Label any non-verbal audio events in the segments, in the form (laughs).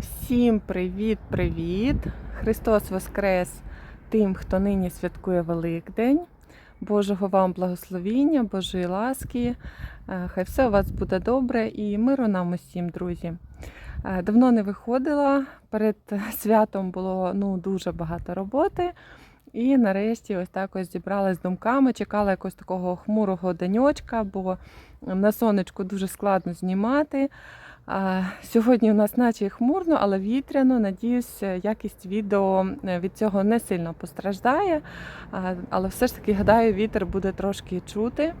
Всім привіт-привіт! Христос Воскрес тим, хто нині святкує Великдень. Божого вам благословіння, Божої ласки. Е, Хай все у вас буде добре і миру нам усім, друзі. Е, Давно не виходила. Перед святом було ну, дуже багато роботи. І нарешті ось так ось зібралась з думками, чекала якогось такого хмурого денечка, бо на сонечку дуже складно знімати. Сьогодні у нас наче хмурно, але вітряно. Надіюсь, якість відео е, від цього не сильно постраждає. Але все ж таки, гадаю, вітер буде трошки чути.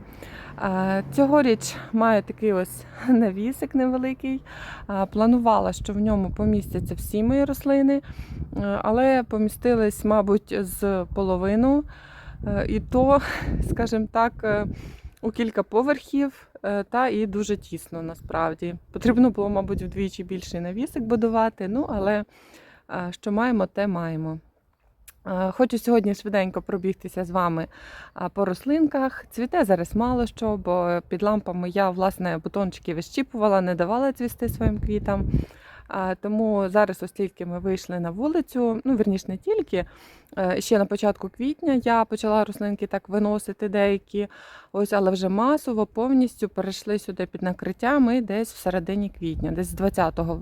Цьогоріч маю такий ось (laughs) навісик невеликий. Планувала, що в ньому помістяться всі мої рослини, е, але помістились, мабуть, з половину. Е, І то, (laughs) скажімо так, е, у кілька поверхів е, та і дуже тісно насправді. Потрібно було, мабуть, вдвічі більший навісик будувати, ну але е, що маємо, те маємо. Е, Хочу сьогодні швиденько пробігтися з вами по рослинках. Цвіте зараз мало що, бо під лампами я власне бутончики вищіпувала, не давала цвісти своїм квітам. Тому зараз, ось тільки ми вийшли на вулицю, ну вірніш не тільки. е, Ще на початку квітня я почала рослинки так виносити деякі, ось, але вже масово повністю перейшли сюди під накриття. Ми десь в середині квітня, десь з 20-го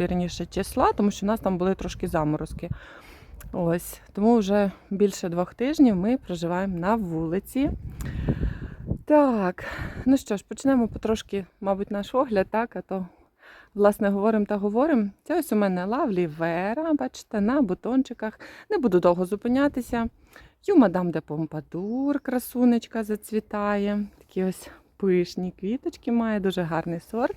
вірніше числа, тому що у нас там були трошки заморозки. Ось, тому вже більше двох тижнів ми проживаємо на вулиці. Так, ну що ж, почнемо потрошки, мабуть, наш огляд, так, а то, власне, говоримо та говоримо. Це ось у мене лавлі Вера, бачите, на бутончиках. Не буду довго зупинятися. Ю мадам де Помпадур, красунечка зацвітає. Такі ось пишні квіточки має, дуже гарний сорт.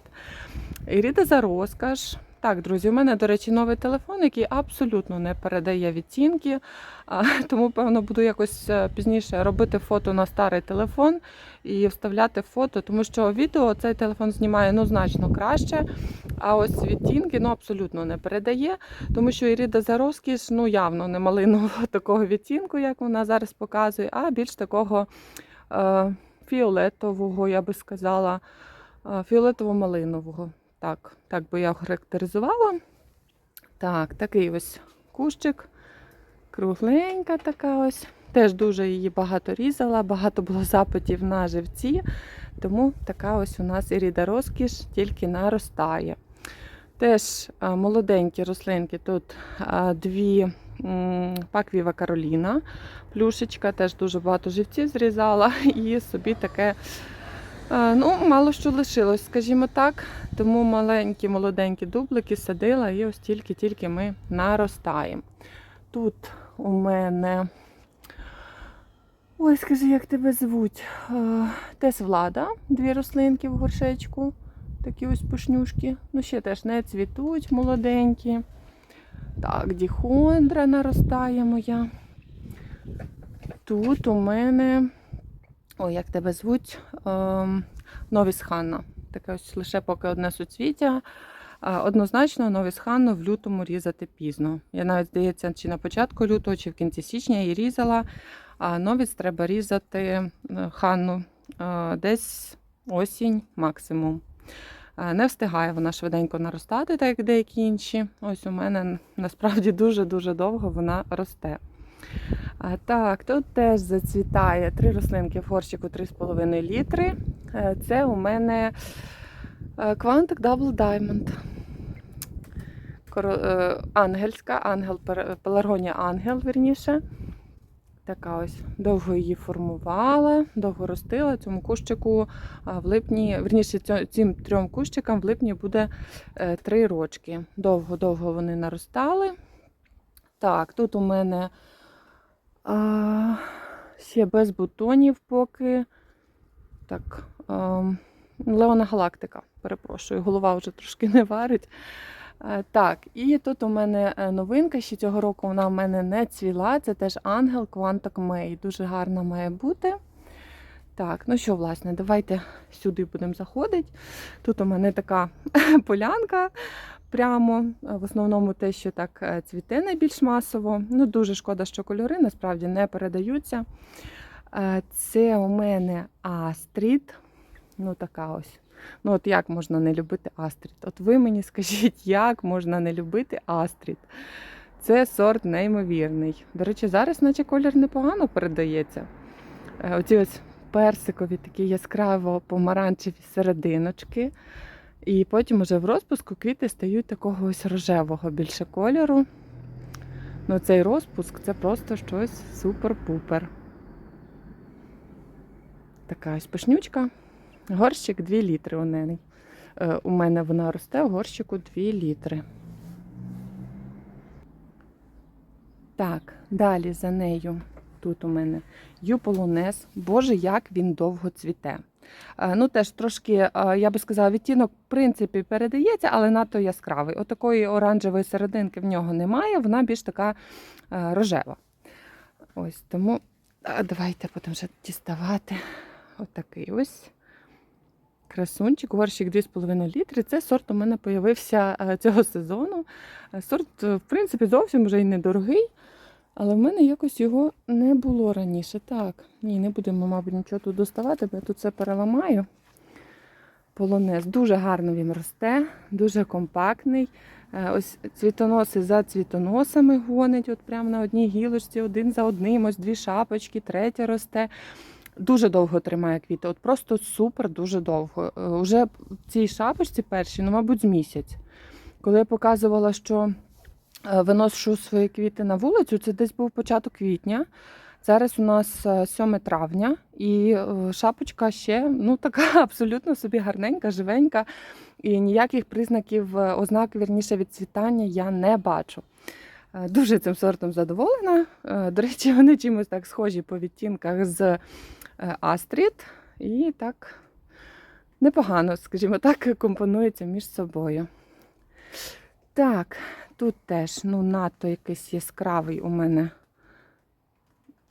Іріда за розкаш. Так, друзі, у мене, до речі, новий телефон, який абсолютно не передає відтінки. (laughs) Тому, певно, буду якось е, пізніше робити фото на старий телефон і вставляти фото, тому що відео цей телефон знімає ну, значно краще. А ось відтінки ну, абсолютно не передає, тому що Іріда за розкіш ну, явно не малинового (laughs) такого відтінку, як вона зараз показує, а більш такого е, фіолетового, я би сказала, е, фіолетово-малинового. Так, так би я охарактеризувала. Так, такий ось кущик, кругленька така ось. Теж дуже її багато різала, багато було запитів на живці, тому така ось у нас Іріда розкіш тільки наростає. Теж молоденькі рослинки, тут дві паквіва Кароліна, плюшечка, теж дуже багато живців зрізала (laughs) і собі таке. А, Ну, мало що лишилось, скажімо так. Тому маленькі молоденькі дублики садила і ось тільки-тільки ми наростаємо. Тут у мене. Ой, скажи, як тебе звуть? Е, Тес Влада, дві рослинки в горшечку. Такі ось пушнюшки. Ну, ще теж не цвітуть молоденькі. Так, діхондра наростає моя. Тут у мене. Ой, як тебе звуть? Ем, Новіс Ханна. Таке ось лише поки одне суцвіття. Однозначно, новіс Ханну в лютому різати пізно. Я навіть здається, чи на початку лютого, чи в кінці січня її різала. А новіс треба різати е, Ханну е, десь осінь максимум. Е, Не встигає вона швиденько наростати, так як деякі інші. Ось у мене насправді дуже-дуже довго вона росте. Так, тут теж зацвітає три рослинки в горщику 3,5 літри. Е, Це у мене е, Quantic Double Diamond. Е, Ангельська, ангел, пеларгонія ангел, вірніше. Така ось довго її формувала, довго ростила. Цьому кущику в липні, верніше, цим трьом кущикам в липні буде три рочки. Довго-довго вони наростали. Так, тут у мене а, ще без бутонів поки. Так, а, Леона Галактика, перепрошую, голова вже трошки не варить. А, Так, і тут у мене е, новинка, ще цього року вона в мене не цвіла. Це теж ангел Quantum May. Дуже гарна має бути. Так, ну що, власне, давайте сюди будемо заходити. Тут у мене така (laughs) полянка прямо. е, В основному те, що так е, цвіте найбільш масово. Ну, дуже шкода, що кольори насправді не передаються. Е, Це у мене Астрід. Ну, така ось Ну, от як можна не любити Астрід? От ви мені скажіть, (laughs) як можна не любити Астрід? Це сорт неймовірний. До речі, зараз, наче колір непогано передається. Оці ось персикові, такі яскраво помаранчеві серединочки. І потім уже в розпуску квіти стають такого ось рожевого більше кольору. Ну, цей розпуск це просто щось супер-пупер. Така ось пишнючка. Горщик 2 літри у неї. Е, У мене вона росте в горщику 2 літри. Так, далі за нею. Тут у мене юполонез. Боже, як він довго цвіте. Е, Ну, теж трошки, е, я би сказала, відтінок, в принципі, передається, але надто яскравий. Отакої оранжевої серединки в нього немає, вона більш така е, рожева. Ось тому давайте потім вже діставати. Отакий ось красунчик, горщик 2,5 літри. Це сорт у мене появився е, цього сезону. Сорт, в принципі, зовсім вже й недорогий. Але в мене якось його не було раніше. Так, ні, не будемо, мабуть, нічого тут доставати, бо я тут все переламаю. Полонез. Дуже гарно він росте, дуже компактний. Е, Ось цвітоноси за цвітоносами гонить, от прямо на одній гілочці, один за одним, ось дві шапочки, третя росте. Дуже довго тримає квіти, от просто супер, дуже довго. Е, Уже в цій шапочці першій, ну, мабуть, з місяць. Коли я показувала, що виношу свої квіти на вулицю, це десь був початок квітня. Зараз у нас е, 7 травня, і е, шапочка ще ну, така (laughs) абсолютно собі гарненька, живенька, і ніяких признаків е, ознак вірніше відцвітання я не бачу. Е, Дуже цим сортом задоволена. Е, До речі, (laughs) вони чимось так схожі по відтінках з е, Астрід. І так непогано, скажімо так, компонуються між собою. Так, тут теж ну, надто якийсь яскравий у мене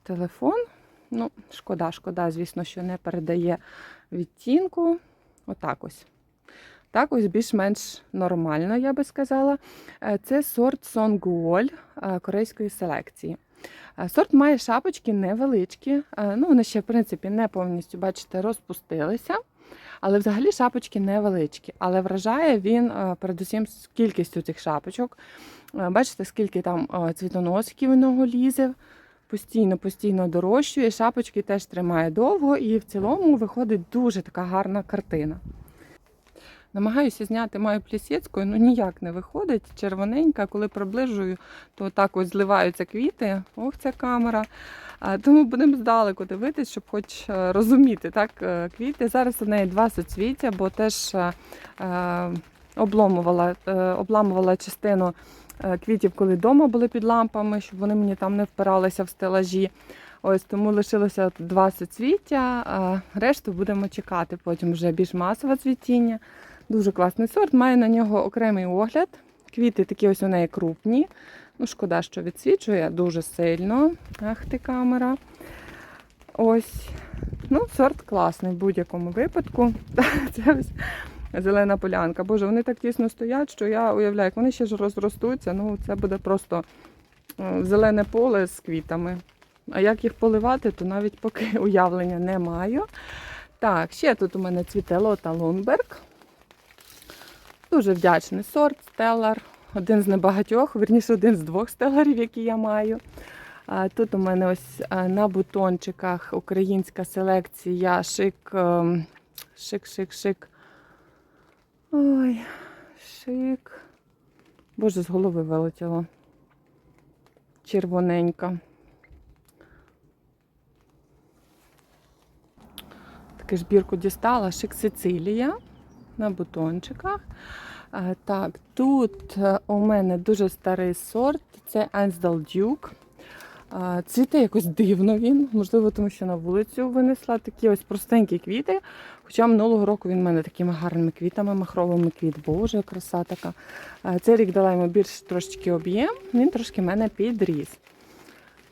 телефон. Ну, шкода, шкода, звісно, що не передає відтінку. Отак ось. Так, ось більш-менш нормально, я би сказала. Е, Це сорт Сонгуоль е, корейської селекції. Е, Сорт має шапочки невеличкі. Ну, вони ще, в принципі, не повністю, бачите, розпустилися. Але взагалі шапочки невеличкі. Але вражає він е, передусім з кількістю цих шапочок. Е, Бачите, скільки там е, цвітоносиків у нього лізе. Постійно, постійно дорощує. Шапочки теж тримає довго, і в цілому виходить дуже така гарна картина. Намагаюся зняти мою плісєцькою, ну ніяк не виходить. Червоненька, коли приближую, то так ось зливаються квіти. Ох, ця камера. Тому будемо здалеку дивитись, щоб хоч е, розуміти так, е, квіти. Зараз у неї два соцвіття, бо теж е, обломувала, обламувала частину квітів, коли вдома були під лампами, щоб вони мені там не впиралися в стелажі. Ось тому лишилося два соцвіття, а решту будемо чекати. Потім вже більш масове цвітіння. Дуже класний сорт, має на нього окремий огляд. Квіти такі ось у неї крупні. Ну, шкода, що відсвічує дуже сильно. Ах ти камера. Ось. Ну, сорт класний в будь-якому випадку. (laughs) Це ось зелена полянка. Боже, вони так тісно стоять, що я уявляю, як вони ще ж розростуться, ну це буде просто е, зелене поле з квітами. А як їх поливати, то навіть поки (laughs) уявлення не маю. Так, ще тут у мене цвіте Лота Лунберг. Дуже вдячний сорт Стеллар. Один з небагатьох, верніше один з двох стеларів, які я маю. Тут у мене ось на бутончиках українська селекція шик, ем, шик, шик, шик. Ой, шик. Боже, з голови вилетіло. Червоненька. Таку збірку дістала шик Сицилія на бутончиках. Е, Так, тут е, у мене дуже старий сорт, це Ansdal Duke. Е, Цвіте якось дивно він, можливо, тому що на вулицю винесла такі ось простенькі квіти. Хоча минулого року він в мене такими гарними квітами, махровими квіт. Боже, краса така. Цей рік дала йому більш трошечки об'єм, він трошки мене підріс.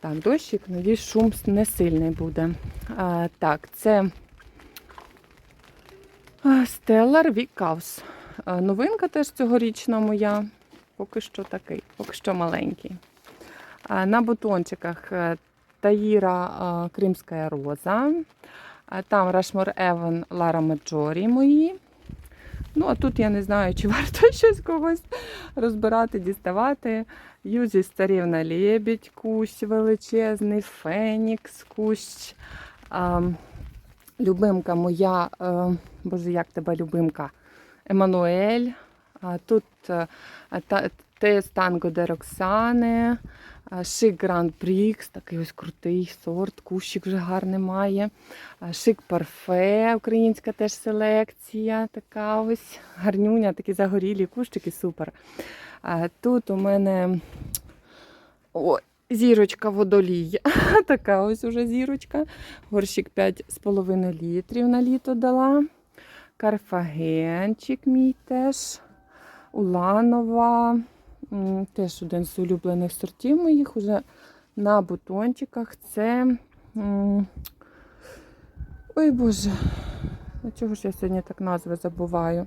Так, дощик, надіюсь, шум не сильний буде. Так, це Stellar Вікаус. Новинка теж цьогорічна моя. Поки що такий, поки що маленький. На бутончиках е, Таїра Кримська роза. Там Рашмор Еван Лара Маджорі мої. Ну, а тут я не знаю, чи (laughs) варто щось когось розбирати, діставати. Юзі старівна лебідь, кущ величезний, фенікс, кущ. Любимка моя, е, боже, як тебе любимка? Еммануель. Тут е, та, Тес Танго де Роксани, Шик Гранд Прікс, такий ось крутий сорт, кущик вже гарний має. Шик Парфе, українська теж селекція, така ось гарнюня, такі загорілі кущики, супер. Тут у мене о, зірочка водолій. (laughs) така ось уже зірочка. Горщик 5,5 літрів на літо дала. Карфагенчик мій теж. Уланова. Теж один з улюблених сортів моїх уже на бутончиках. Це. Ой Боже, чого ж я сьогодні так назви забуваю?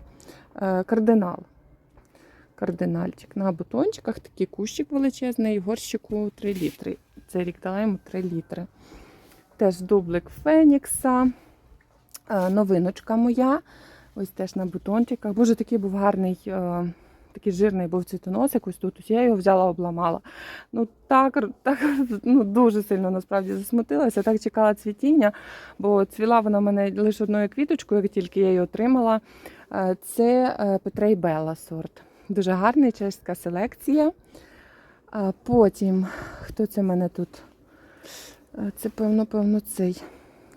Е, Кардинал. Кардинальчик. На бутончиках такий кущик величезний, в горщику 3 літри. Цей рік дала йому 3 літри. Теж дублик Фенікса. Е, Новиночка моя. Ось теж на бутончиках. Боже, такий був гарний, е, такий жирний був цвітоносик. Ось тут ось я його взяла, обламала. Ну так, так ну, дуже сильно насправді засмутилася. Так чекала цвітіння, бо цвіла вона в мене лише одною квіточкою, як тільки я її отримала. Е, Це Петрей Белла сорт. Дуже гарний, чеська селекція. Потім, хто це в мене тут? Це, певно, певно, цей.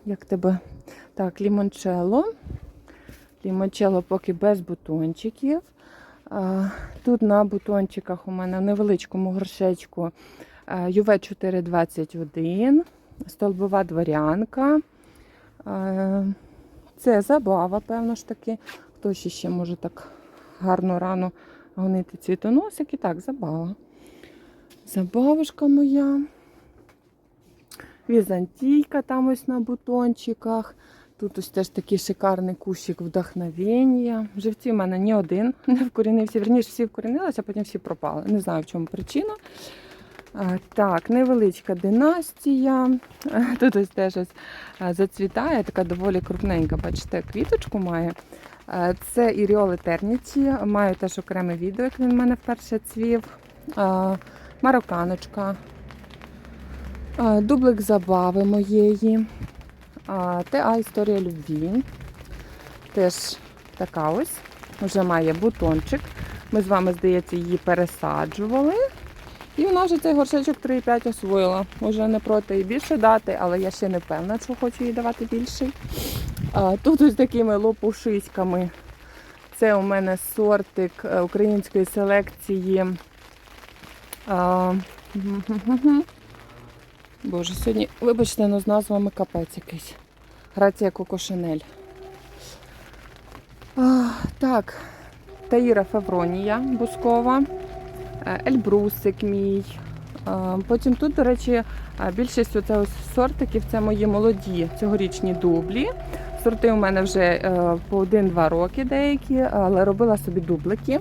Як тебе? Так, лімончело. Лімончело поки без бутончиків. Тут на бутончиках у мене в невеличкому горшечку юв 421, столбова дворянка. Це забава, певно ж таки. Хто ще ще може так гарно рано гонити цвітоносик. І так, забава. Забавушка моя. Візантійка там ось на бутончиках. Тут ось теж такий шикарний кущик вдохновення. Живці в мене ні один не вкорінився. Верніше всі вкорінилися, а потім всі пропали. Не знаю, в чому причина. Так, невеличка династія. (laughs) Тут ось теж ось зацвітає, така доволі крупненька, бачите, квіточку має. Це Іріол Етерніті. Маю теж окреме відео, як він в мене вперше цвів. Мароканочка. Дублик забави моєї. ТА Історія любві. Теж така ось. Вже має бутончик. Ми з вами, здається, її пересаджували. І вона вже цей горшечок 3,5 освоїла. Може не проти і більше дати, але я ще не певна, що хочу їй давати більший. Тут ось такими лопушиськами. Це у мене сортик е, української селекції. Боже, сьогодні, вибачте, ну з назвами капець якийсь. Грація Коко Шинель. Так, Таїра Февронія Бускова, е, Ельбрусик мій. Потім тут, до речі, е, більшість оце сортиків це мої молоді цьогорічні дублі. Сорти у мене вже е, по 1-2 роки деякі, але робила собі дублики,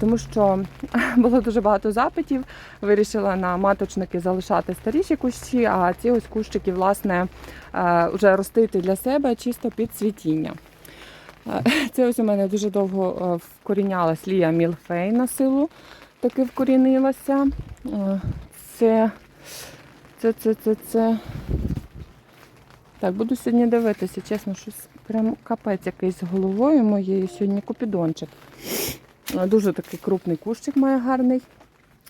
тому що (laughs) було дуже багато запитів. Вирішила на маточники залишати старіші кущі, а ці ось кущики, власне, е, вже ростити для себе чисто під цвітіння. Е, (laughs) Це ось у мене дуже довго е, вкорінялась Лія Мілфей на силу, таки вкорінилася. Е, Це, це, це, це, це. Так, буду сьогодні дивитися, чесно, щось прям капець якийсь з головою моєю сьогодні купідончик. Е, Дуже такий крупний кущик має гарний.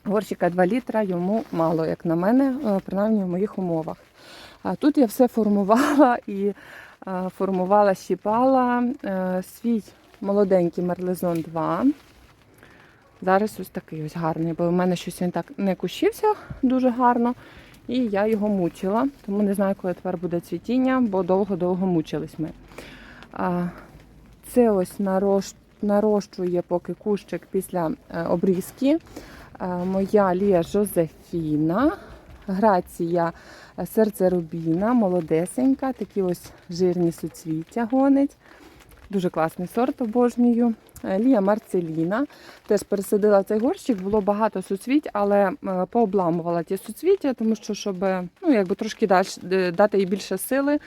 Горщика 2 літра, йому мало, як на мене, е, принаймні в моїх умовах. А тут я все формувала (laughs) і е, формувала, щіпала свій молоденький мерлезон 2. Зараз ось такий ось гарний, бо в мене щось він так не кущився дуже гарно. І я його мучила, тому не знаю, коли тепер буде цвітіння, бо довго-довго мучились ми. Це ось нарош- нарощує поки кущик після е, обрізки. Е, Моя Лія Жозефіна, грація е, серце Рубіна, молодесенька, такі ось жирні суцвіття гонить. Дуже класний сорт обожнюю. Лія Марцеліна. Теж пересадила цей горщик, було багато суцвіть, але пообламувала ті суцвіття, тому що, щоб ну, якби трошки дати їй більше сили,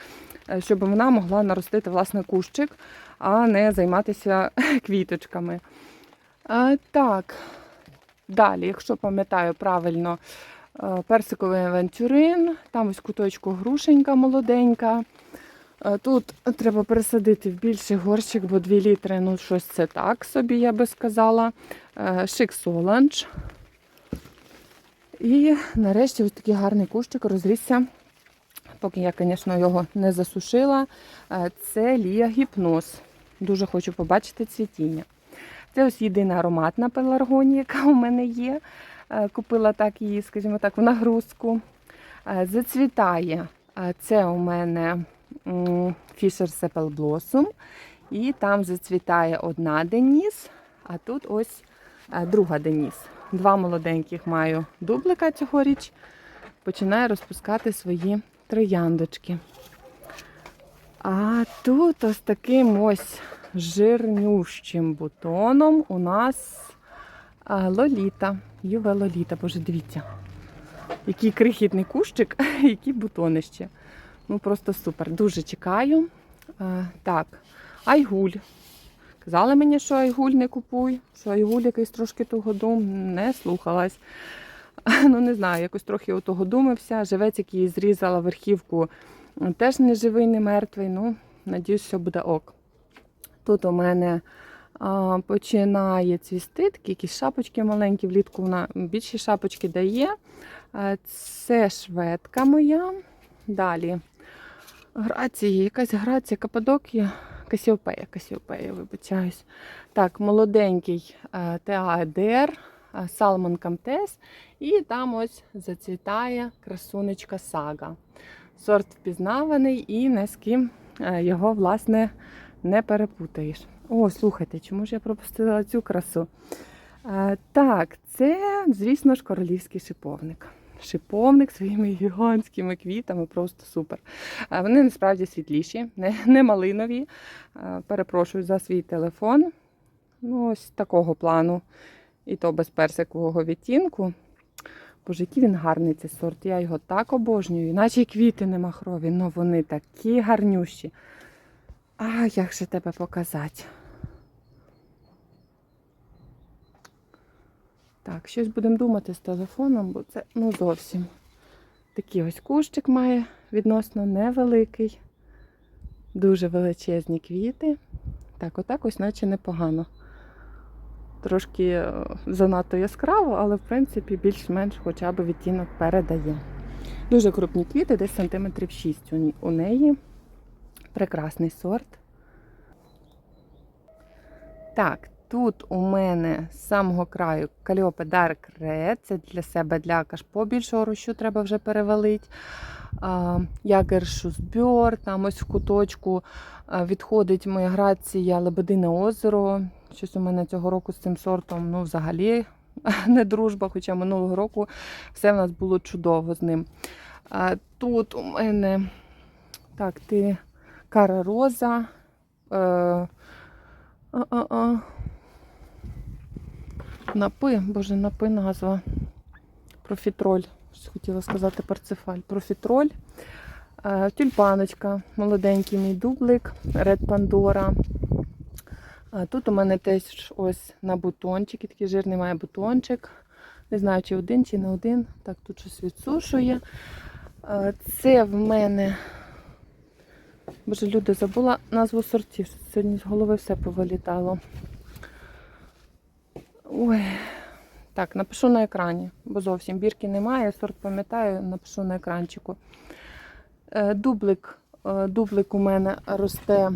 щоб вона могла наростити власне кущик. А не займатися (laughs) квіточками. А, так, далі, якщо пам'ятаю правильно, е, персиковий авентюрин, там ось куточку грушенька молоденька. Е, Тут треба пересадити в більший горщик, бо 2 літри, ну щось це так собі, я би сказала. Е, Шик Соланж. І нарешті ось такий гарний кущик розрісся. Поки я, звісно, його не засушила. Е, Це Лія Гіпноз. Дуже хочу побачити цвітіння. Це ось єдина ароматна пеларгонія, яка у мене є. Е, Купила так її, скажімо так, в нагрузку. Е, Зацвітає. Е, Це у мене Fisher Sepal Blossom. І там зацвітає одна Деніс, а тут ось друга Деніс. Два молоденьких маю дублика цьогоріч. Починає розпускати свої трояндочки. А тут ось таким ось жирнющим бутоном у нас лоліта. Юве лоліта, боже, дивіться. Який крихітний кущик, (laughs) які бутони ще. Ну просто супер. Дуже чекаю. А, так, айгуль. Казали мені, що айгуль не купуй, що айгуль якийсь трошки того дум, не слухалась. (laughs) Ну, не знаю, якось трохи отого думався. Живець, який зрізала верхівку, теж не живий, не мертвий. Ну, надіюсь, що буде ок. Тут у мене а, починає цвісти, якісь шапочки маленькі, влітку вона більші шапочки дає. А, це шведка моя. Далі. Грація, якась грація, кападокія, Касіопея, Касіопея, вибачаюсь. Так, молоденький е, Теадер, е, Салмон Камтес. І там ось зацвітає красунечка сага. Сорт впізнаваний і не з ким е, його, власне, не перепутаєш. О, слухайте, чому ж я пропустила цю красу? Е, Так, це, звісно ж, королівський шиповник. Шиповник своїми гігантськими квітами, просто супер. Е, Вони насправді світліші, не, не малинові. Перепрошую за свій телефон. Ну, ось такого плану. І то без персикового відтінку. Боже, який він гарний цей сорт. Я його так обожнюю. Іначе й квіти не махрові, але вони такі гарнющі. А як же тебе показати? Так, щось будемо думати з телефоном, бо це ну зовсім. Такий ось кущик має відносно невеликий. Дуже величезні квіти. Так, отак ось наче непогано. Трошки е, занадто яскраво, але в принципі більш-менш хоча б відтінок передає. Дуже крупні квіти, десь сантиметрів 6 у неї. Прекрасний сорт. Так, тут у мене з самого краю Каліопе Dark Red. Це для себе для кашпо більшого рощу треба вже перевалити. Ягершузбьор, там ось в куточку відходить моя грація Лебедине озеро. Щось у мене цього року з цим сортом ну, взагалі (laughs) не дружба, хоча минулого року все в нас було чудово з ним. Тут у мене так, ти Кара Роза. Е. Напи, боже, напи назва. Профітроль. Хотіла сказати парцефаль. Профітроль. Е, Тюльпаночка, молоденький мій дублик, Ред Пандора. Тут у мене теж ось на бутончики, такий жирний має бутончик. Не знаю, чи один, чи не один. Так, тут щось відсушує. Е, Це в мене. Боже, люди, забула назву сортів. Сьогодні з голови все повилітало. Ой. Так, напишу на екрані, бо зовсім бірки немає, сорт пам'ятаю, напишу на екранчику. Е, Дублик, е, дублик у мене росте.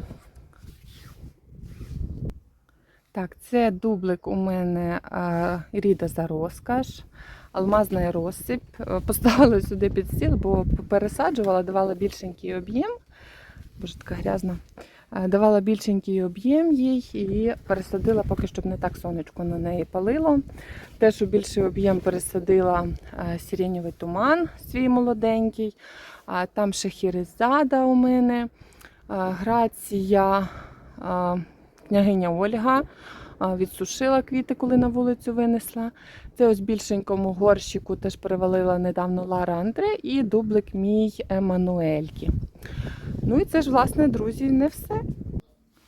Так, це дублик у мене е, Ріда за розкаш, алмазна розсип. Поставила сюди під стіл, бо пересаджувала, давала більшенький об'єм. Боже, така грязна. Е, Давала більшенький об'єм їй і пересадила, поки щоб не так сонечко на неї палило. Теж у більший об'єм пересадила е, сиренєвий туман, свій молоденький. Там ще хіризада у мене, е, грація, княгиня Ольга. Відсушила квіти, коли на вулицю винесла. Це ось більшенькому горщику теж перевалила недавно Лара Андре і дублик мій Еммануельки. Ну і це ж, власне, друзі, не все.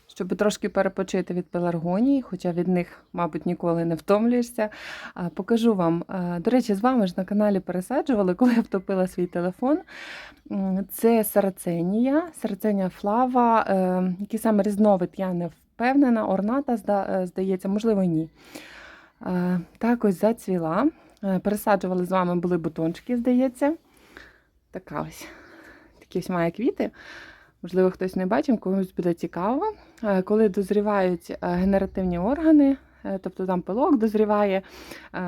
щоб трошки перепочити від пеларгоній, хоча від них, мабуть, ніколи не втомлюєшся. Покажу вам. До речі, з вами ж на каналі пересаджували, коли я втопила свій телефон. Це сараценія, сараценія флава. Е, Який саме різновид, я не впевнена. Орната, е, здається, можливо, ні. Так ось зацвіла. Е, Пересаджували з вами були бутончики, здається. Така ось. Такі ось має квіти. Можливо, хтось не бачив, комусь буде цікаво. Е, Коли дозрівають е, генеративні органи, е, тобто там пилок дозріває,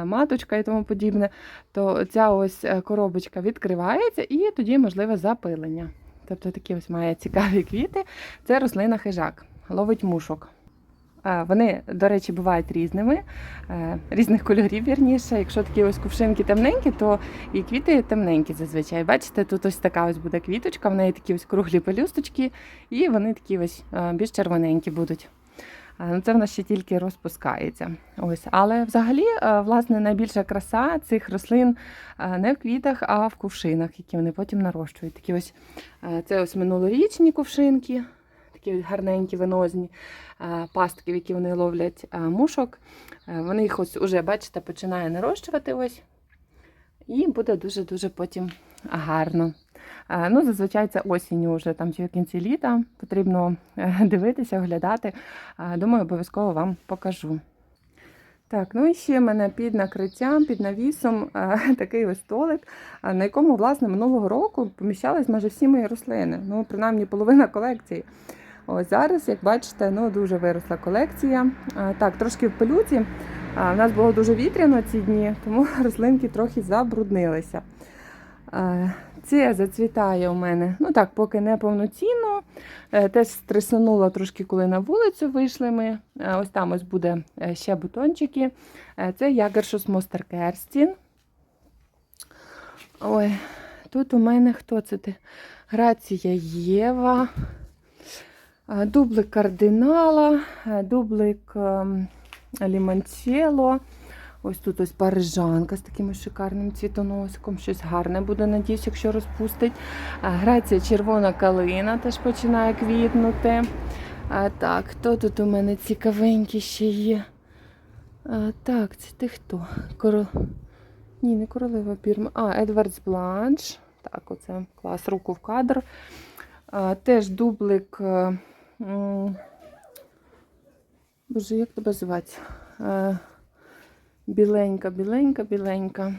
маточка і тому подібне, то ця ось коробочка відкривається і тоді можливе запилення. Тобто такі ось має цікаві квіти. Це рослина хижак, ловить мушок. Вони, до речі, бувають різними, е, різних кольорів, вірніше. Якщо такі ось кувшинки темненькі, то і квіти темненькі зазвичай. Бачите, тут ось така ось буде квіточка, в неї такі ось круглі пелюсточки, і вони такі ось е, більш червоненькі будуть. Ну, це в нас ще тільки розпускається. Ось. Але взагалі, е, власне, найбільша краса цих рослин не в квітах, а в кувшинах, які вони потім нарощують. Такі ось, це ось минулорічні кувшинки, такі гарненькі, венозні е, пастки, в які вони ловлять е, мушок. Е, Вони їх ось уже, бачите, починає нарощувати ось. І буде дуже-дуже потім гарно. Ну, зазвичай це осінню вже там чи в кінці літа. Потрібно дивитися, оглядати. Думаю, обов'язково вам покажу. Так, ну і ще в мене під накриттям, під навісом (laughs) такий ось столик, на якому, власне, минулого року поміщались майже всі мої рослини. Ну, принаймні половина колекції. Ось зараз, як бачите, ну дуже виросла колекція. Так, трошки в пилюці. У нас було дуже вітряно ці дні, тому (laughs) рослинки трохи забруднилися. Це зацвітає у мене, ну так, поки не повноцінно. Е, Теж стресанула трошки, коли на вулицю вийшли ми. Е, Ось там ось буде е, ще бутончики. Це Ягершус Мостеркерстін. Ой, тут у мене хто це? Грація Єва. Е, Дублик кардинала, е, дублик ем, лімончело. Ось тут ось парижанка з таким шикарним цвітоносиком. Щось гарне буде, надіюсь, якщо розпустить. Грація червона калина теж починає квітнути. А, так, хто тут у мене цікавенький ще є? А, так, це ти хто? Коро... Ні, не королева пірма. А, Едвардс Бланш. Так, оце клас, руку в кадр. А, теж дублик. Е, Боже, як тебе звати? Е, Біленька, біленька, біленька.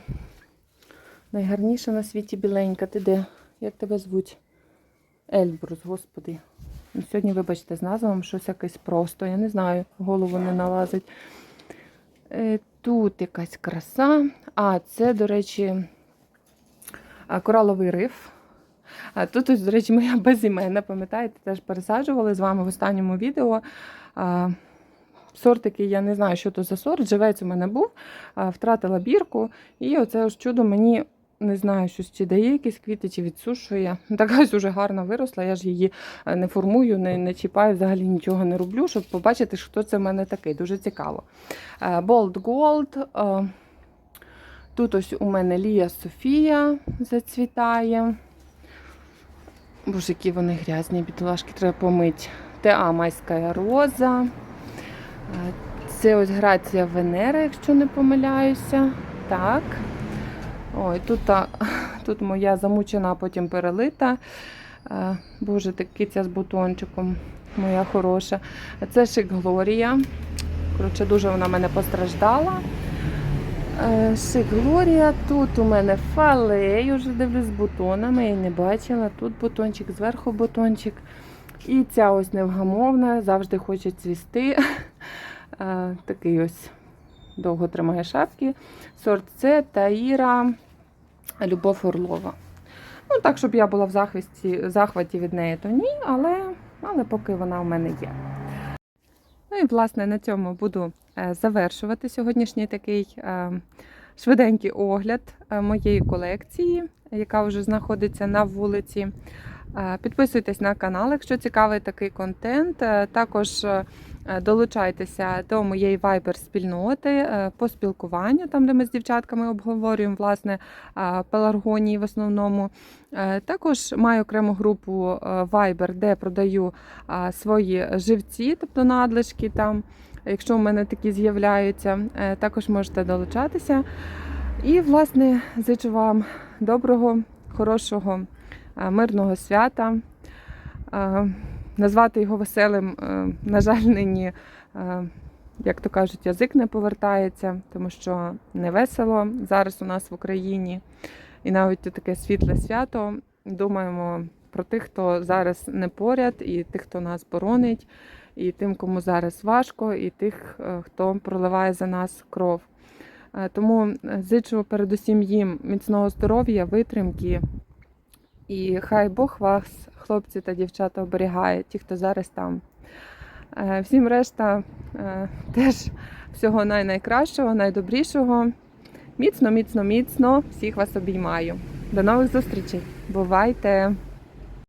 Найгарніша на світі біленька. Ти де? Як тебе звуть? Ельбрус, господи. Ну, Сьогодні, вибачте, з назвами щось якесь просто. Я не знаю, голову не налазить. Е, Тут якась краса. А, це, до речі, кораловий риф. А тут, до речі, моя безіменна, пам'ятаєте, теж пересаджували з вами в останньому відео. А, Сорт, я не знаю, що то за сорт, живець у мене був, втратила бірку. І оце ось чудо мені не знаю, щось чи дає якісь квіти, чи відсушує. Ну, Така ось уже гарно виросла. Я ж її е, не формую, не, не чіпаю, взагалі нічого не роблю, щоб побачити, хто це в мене такий. Дуже цікаво. Е, Bold Gold. е, Тут ось у мене Лія Софія зацвітає. Боже, які вони грязні, бідолашки, треба помити. Теа майська роза. Це ось Грація Венера, якщо не помиляюся. Так. Ой, тут, (laughs) тут моя замучена, потім перелита. Боже, киця з бутончиком, моя хороша. Це Шик Глорія. Коротше, дуже вона мене постраждала. Е, Шик Глорія. Тут у мене фалей, уже дивлюсь з бутонами, я не бачила. Тут бутончик, зверху бутончик. І ця ось невгамовна, завжди хоче цвісти. (laughs) Е, Такий ось довго тримає шапки. Сорт С Таїра Любов Орлова. Ну, так, щоб я була в захваті, захваті від неї, то ні, але, але поки вона у мене є. Ну і власне на цьому буду е, завершувати сьогоднішній такий е, швиденький огляд е, моєї колекції, яка вже знаходиться на вулиці. Е, Підписуйтесь на канал, якщо цікавий такий контент. Е, Також е, Е, Долучайтеся до моєї Viber спільноти е, по спілкуванню, там де ми з дівчатками обговорюємо власне е, пеларгонії в основному. Е, Також маю окрему групу е, Viber, де продаю е, свої живці, тобто надлишки там. Якщо у мене такі з'являються, е, також можете долучатися. І, власне, зичу вам доброго, хорошого, е, мирного свята. Е, Назвати його веселим, на жаль, нині, як то кажуть, язик не повертається, тому що не весело зараз у нас в Україні. І навіть таке світле свято. Думаємо про тих, хто зараз не поряд, і тих, хто нас боронить, і тим, кому зараз важко, і тих, е, хто проливає за нас кров. Е, Тому е, зичу передусім їм міцного здоров'я, витримки. І хай Бог вас, хлопці та дівчата, оберігає, ті, хто зараз там. Всім решта теж всього най-найкращого, найдобрішого. Міцно, міцно, міцно. Всіх вас обіймаю. До нових зустрічей. Бувайте!